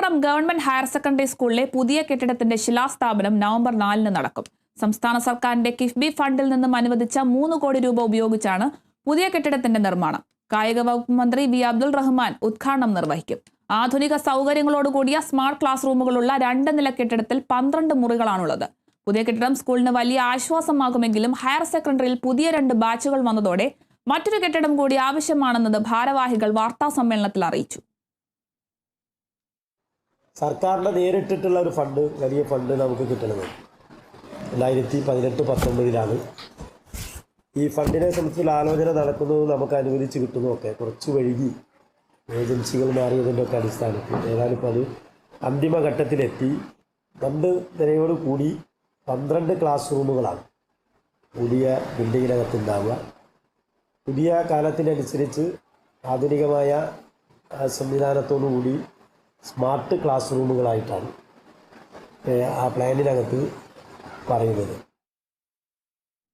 Malappuram government higher secondary സ്കൂളിലെ പുതിയ കെട്ടിടത്തിന്റെ ശിലാസ്ഥാപനം നവംബർ നാലിന് നടക്കും. സംസ്ഥാന സർക്കാരിന്റെ കിഫ്ബി ഫണ്ടിൽ നിന്നും അനുവദിച്ച മൂന്ന് കോടി രൂപ ഉപയോഗിച്ചാണ് പുതിയ കെട്ടിടത്തിന്റെ നിർമ്മാണം. കായിക വകുപ്പ് മന്ത്രി വി. അബ്ദുൾ റഹ്മാൻ ഉദ്ഘാടനം നിർവഹിക്കും. ആധുനിക സൗകര്യങ്ങളോടുകൂടിയ സ്മാർട്ട് ക്ലാസ് റൂമുകളുള്ള രണ്ട് നില കെട്ടിടത്തിൽ പന്ത്രണ്ട് മുറികളാണുള്ളത്. പുതിയ കെട്ടിടം സ്കൂളിന് വലിയ ആശ്വാസമാകുമെങ്കിലും ഹയർ സെക്കൻഡറിയിൽ പുതിയ രണ്ട് ബാച്ചുകൾ വന്നതോടെ മറ്റൊരു കെട്ടിടം കൂടി ആവശ്യമാണെന്നത് ഭാരവാഹികൾ വാർത്താ സമ്മേളനത്തിൽ അറിയിച്ചു. സർക്കാരിന്റെ നേരിട്ടിട്ടുള്ള ഒരു ഫണ്ട് വലിയ ഫണ്ട് നമുക്ക് കിട്ടുന്നത് രണ്ടായിരത്തി പതിനെട്ട് പത്തൊമ്പതിലാണ്. ഈ ഫണ്ടിനെ സംബന്ധിച്ചുള്ള ആലോചന നടക്കുന്നതും നമുക്ക് അനുവദിച്ച് കിട്ടുന്നതൊക്കെ. കുറച്ച് വഴുകി ഏജൻസികൾ മാറിയതിന്റെ ഒക്കെ അടിസ്ഥാനത്തിൽ. ഏതായാലും ഇപ്പോൾ അത് അന്തിമഘട്ടത്തിലെത്തി രണ്ട് നിലയോട് കൂടി പന്ത്രണ്ട് ക്ലാസ് റൂമുകളാണ് പുതിയ ബിൽഡിങ്ങിനകത്തുണ്ടാവുക. പുതിയ കാലത്തിനനുസരിച്ച് ആധുനികമായ സംവിധാനത്തോടു കൂടി സ്മാർട്ട് ക്ലാസ് റൂമുകളായിട്ടാണ് ആ പ്ലാനിനകത്ത് പറയുന്നത്.